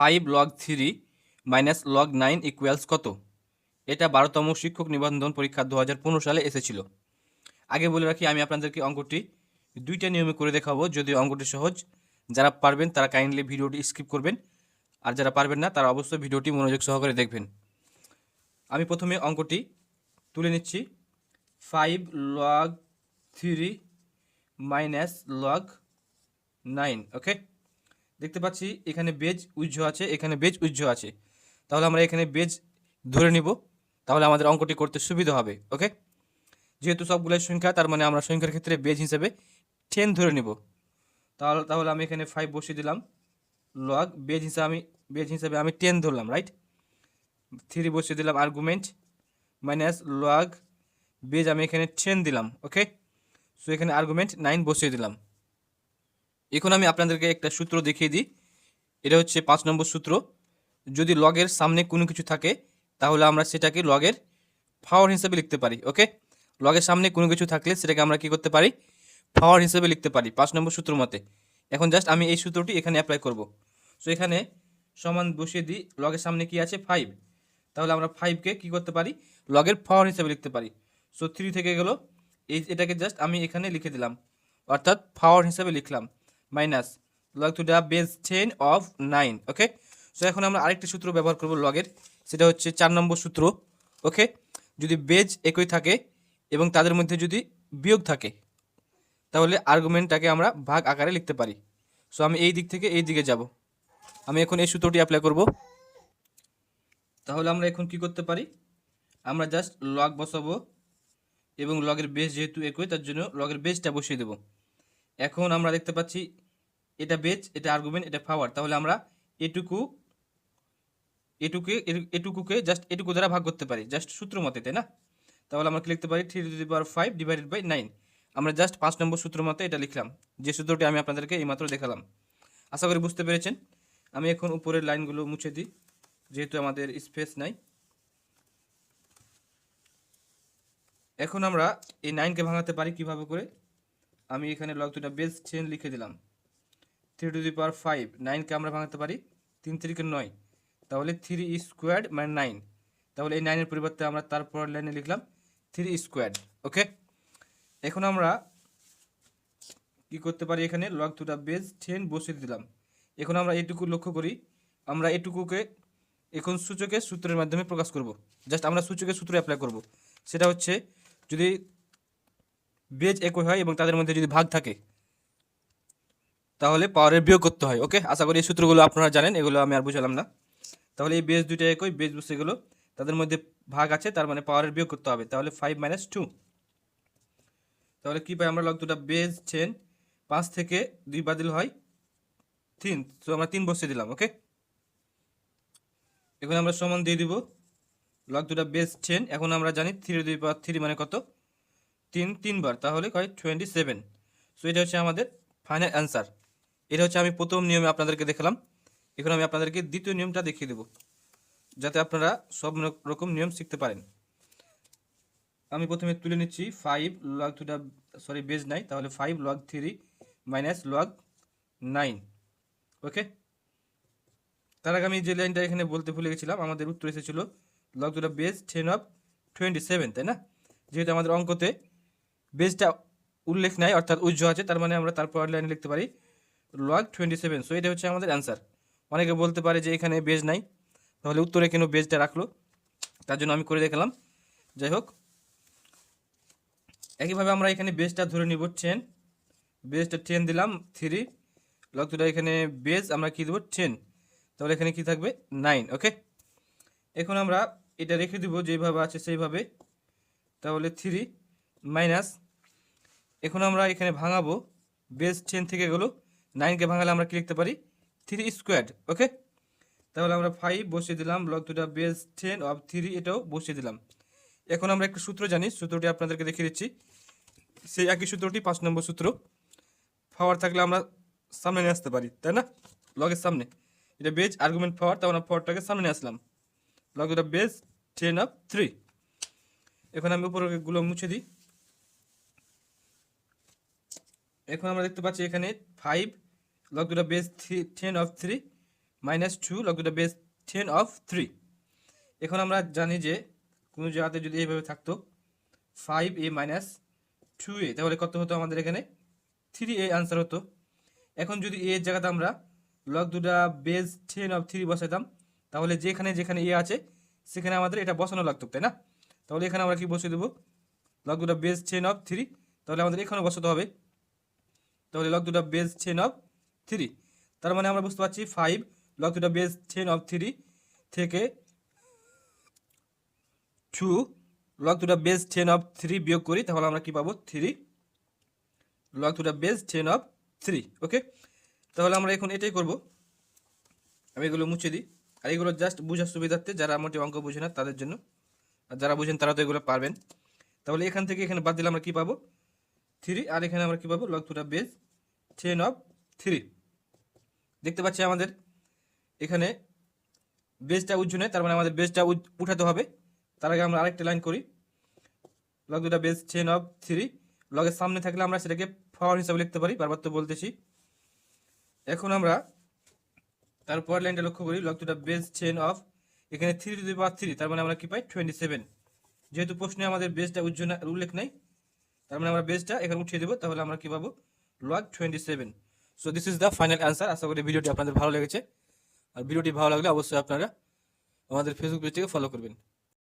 Five log three minus log nine equals কত? এটা বারোতম শিক্ষক নিবন্ধন পরীক্ষা দু হাজার পনেরো সালে এসেছিল। আগে বলে রাখি, আমি আপনাদেরকে অঙ্কটি দুইটা নিয়মে করে দেখাবো। যদি অঙ্কটি সহজ, যারা পারবেন তারা কাইন্ডলি ভিডিওটি স্কিপ করবেন। আর যারা পারবেন না, তারা অবশ্যই ভিডিওটি মনোযোগ সহকারে দেখবেন। আমি প্রথমে অঙ্কটি তুলে নিচ্ছি। Five log three minus log nine, okay? দেখতে পাচ্ছি এখানে বেজ উজ্জ্ব আছে, এখানে বেজ উজ্জ্ব আছে। তাহলে আমরা এখানে বেজ ধরে নিব। তাহলে আমাদের অঙ্কটি করতে সুবিধা হবে, ওকে? যেহেতু সবগুলোর সংখ্যা, তার মানে আমরা সংখ্যার ক্ষেত্রে বেজ হিসেবে টেন ধরে নিব। তাহলে তাহলে আমি এখানে ফাইভ বসিয়ে দিলাম। লগ বেজ হিসাবে আমি, বেজ হিসাবে আমি টেন ধরলাম রাইট থ্রি বসিয়ে দিলাম আর্গুমেন্ট মাইনাস লগ বেজ আমি এখানে টেন দিলাম ওকে সো এখানে আর্গুমেন্ট নাইন বসিয়ে দিলাম। এখন আমি আপনাদেরকে একটা সূত্র দেখিয়ে দিই। এটা হচ্ছে পাঁচ নম্বর সূত্র। যদি লগের সামনে কোনো কিছু থাকে, তাহলে আমরা সেটাকে লগের পাওয়ার হিসেবে লিখতে পারি ওকে লগের সামনে কোনো কিছু থাকলে সেটাকে আমরা কি করতে পারি? পাওয়ার হিসেবে লিখতে পারি, পাঁচ নম্বর সূত্র মতে। এখন জাস্ট আমি এই সূত্রটি এখানে অ্যাপ্লাই করব। সো এখানে সমান বসিয়ে দিই লগের সামনে কি আছে? ফাইভ তাহলে আমরা ফাইভকে কি করতে পারি? লগের পাওয়ার হিসেবে লিখতে পারি। সো থ্রি থেকে গেল। এই এটাকে জাস্ট আমি এখানে লিখে দিলাম। অর্থাৎ পাওয়ার হিসেবে লিখলাম। Minus log to the base ten of nine okay so এখন আমরা আরেকটি সূত্র ব্যবহার করব লগের সেটা হচ্ছে চার নম্বর সূত্র ওকে যদি বেজ একই থাকে এবং তাদের মধ্যে যদি বিয়োগ থাকে, তাহলে আর্গুমেন্টটাকে আমরা ভাগ আকারে লিখতে পারি। সো আমি এই দিক থেকে এই দিকে যাব। আমি এখন এই সূত্রটি অ্যাপ্লাই করব। তাহলে আমরা এখন কি করতে পারি? আমরা জাস্ট লগ বসাবো এবং লগের বেস যেহেতু একই, তার জন্য লগের বেসটা বসিয়ে দেব। এখন আমরা দেখতে পাচ্ছি এটা বেজ এটা আর্গুমেন্ট এটা পাওয়ার তাহলে আমরা এটুকু, এটুকে এটুকুকে জাস্ট এটুকু দ্বারা ভাগ করতে পারি। জাস্ট সূত্র মতে, তাই না? তাহলে আমরা লিখতে পারি? Three to the power five divided by nine আমরা জাস্ট পাঁচ নম্বর সূত্র মতে এটা লিখলাম। যে সূত্রটি আমি আপনাদেরকে এইমাত্র দেখালাম। আশা করি বুঝতে পেরেছেন। আমি এখন উপরের লাইনগুলো মুছে দিই, যেহেতু আমাদের স্পেস নাই। এখন আমরা এই নাইনকে ভাঙাতে পারি কীভাবে করে? আমি এখানে লগ দুটা বেস চেন লিখে দিলাম। Three to the power five নাইনকে আমরা ভাঙাতে পারি? তিন তিরিকে নয়। তাহলে থ্রি স্কোয়ার্ড মানে নাইন তাহলে এই নাইনের পরিবর্তে আমরা তারপর লাইনে লিখলাম থ্রি স্কোয়ার্ড ওকে এখন আমরা কি করতে পারি এখানে? লগ দুটা বেস টেন বসিয়ে দিলাম। এখন আমরা এটুকু লক্ষ্য করি। আমরা এটুকুকে এখন সূচকের সূত্রের মাধ্যমে প্রকাশ করব। জাস্ট আমরা সূচকের সূত্র অ্যাপ্লাই করব। সেটা হচ্ছে যদি বেজ একই হয় এবং তাদের মধ্যে যদি ভাগ থাকে তাহলে পাওয়ারের বিয়োগ করতে হয় ওকে আশা করি এই সূত্রগুলো আপনারা জানেন, এগুলো আমি আর বুঝালাম না। তাহলে এই বেজ দুইটা একই বসে গেলো তাদের মধ্যে ভাগ আছে, তার মানে পাওয়ারের বিয়োগ করতে হবে। তাহলে ফাইভ মাইনাস টু তাহলে কী পাই আমরা লগ দুটা বেজ টেন পাঁচ থেকে দুই বাতিল হয় তিন, তো আমরা তিন বসিয়ে দিলাম ওকে এখন আমরা সমান দিয়ে দিব লগ দুটা বেস টেন এখন আমরা জানি থ্রি দুই পাওয়ার থ্রি মানে কত? তিন, তিনবার, তাহলে কয় টোয়েন্টি সেভেন সো এটা হচ্ছে আমাদের ফাইনাল অ্যান্সার এটা হচ্ছে আমি প্রথম নিয়মে আপনাদেরকে দেখালাম। এখন আমি আপনাদেরকে দ্বিতীয় নিয়মটা দেখিয়ে দেবো, যাতে আপনারা সব রকম নিয়ম শিখতে পারেন। আমি প্রথমে তুলে নিচ্ছি five log to the sorry base নাই, তাহলে five log three minus log nine okay তার আগে আমি যে লাইনটা এখানে বলতে ভুলে গেছিলাম, আমাদের উত্তর এসেছিল log to the base ten of twenty seven তাই না? যেহেতু আমাদের অঙ্কতে বেজটা উল্লেখ নাই, অর্থাৎ উজ্জ্ব আছে, তার মানে আমরা তারপর লাইনে লিখতে পারি লগ টোয়েন্টি সেভেন সো এটা হচ্ছে আমাদের অ্যান্সার অনেকে বলতে পারে যে এখানে বেজ নাই। তাহলে উত্তরে কেন বেজটা রাখল? তার জন্য আমি করে দেখলাম। যাই হোক। একইভাবে আমরা এখানে বেজটা ধরে নিব টেন বেজটা টেন দিলাম থ্রি লগ দুটা এখানে বেজ আমরা কী দেবো? টেন তাহলে এখানে কি থাকবে? নাইন ওকে এখন আমরা এটা রেখে দেবো যেভাবে আছে সেইভাবে। তাহলে থ্রি মাইনাস এখন আমরা এখানে ভাঙাবো। বেস টেন থেকে গেলো। নাইনকে ভাঙালে আমরা কি লিখতে পারি? থ্রি স্কোয়ার ওকে তাহলে আমরা ফাইভ বসিয়ে দিলাম log to the base ten of three এটাও বসিয়ে দিলাম। এখন আমরা একটা সূত্র জানি, সূত্রটি আপনাদেরকে দেখিয়ে দিচ্ছি। সেই একই সূত্রটি পাঁচ নম্বর সূত্র। পাওয়ার থাকলে আমরা সামনে নিয়ে আসতে পারি, তাই না? লগের সামনে। এটা বেজ আর্গুমেন্ট পাওয়ার তখন আমরা পাওয়ারটাকে সামনে নিয়ে আসলাম। Log to the base ten of three এখন আমি উপরগুলো মুছে দিই। এখন আমরা দেখতে পাচ্ছি এখানে five log to the base three ten of three minus two log to the base ten of three এখন আমরা জানি যে কোনো জায়গাতে যদি এইভাবে থাকতো five A minus two A তাহলে কত হতো আমাদের এখানে? থ্রি এ আনসার হতো। এখন যদি এ জায়গাতে আমরা log to the base ten of three বসাতাম তাহলে যেখানে যেখানে এ আছে, সেখানে আমাদের এটা বসানো লাগতো, তাই না? তাহলে এখানে আমরা কি বসিয়ে দেবো? Log to the base ten of three তাহলে আমাদের এখানে বসাতে হবে। তাহলে log to the base ten of three তার মানে আমরা বুঝতে পারছি five log to the base ten of three থেকে two log to the base ten of three বিয়োগ করি, তাহলে আমরা কি পাবো? Three log to the base ten of three okay তাহলে আমরা এখন এটাই করব। আমি এগুলো মুছে দিই। আর এগুলো জাস্ট বোঝার সুবিধার্থে যারা মোটে অঙ্ক বুঝে না, তাদের জন্য। আর যারা বুঝেন, তারা তো এগুলো পারবেন। তাহলে এখান থেকে এখানে বাদ দিলে আমরা কি পাবো? থ্রি আর এখানে আমরা কি পাবো? Log to the base ten of three দেখতে পাচ্ছি আমাদের এখানে বেসটা উজ্জ্ব নেই তার মানে আমাদের বেসটা উঠাতে হবে। তার আগে আমরা আরেকটা লাইন করি। Log to the base ten of three লগের সামনে থাকলে আমরা সেটাকে পাওয়ার হিসাবে লিখতে পারি, বারবার তো বলতেছি। এখন আমরা তারপর লাইনটা লক্ষ্য করি। Log to the base ten of এখানে three to the power three তার মানে আমরা কি পাই? টোয়েন্টি সেভেন যেহেতু প্রশ্নে আমাদের বেসটা উজ্জ্ব না উল্লেখ নেই, তার মানে আমরা বেসটা এখানে উঠিয়ে দেবো, তাহলে আমরা কি পাবো? Log twenty seven so this is the final answer আশা করি ভিডিওটি আপনাদের ভালো লেগেছে। আর ভিডিওটি ভালো লাগলে অবশ্যই আপনারা আমাদের ফেসবুক পেজটিকে ফলো করবেন।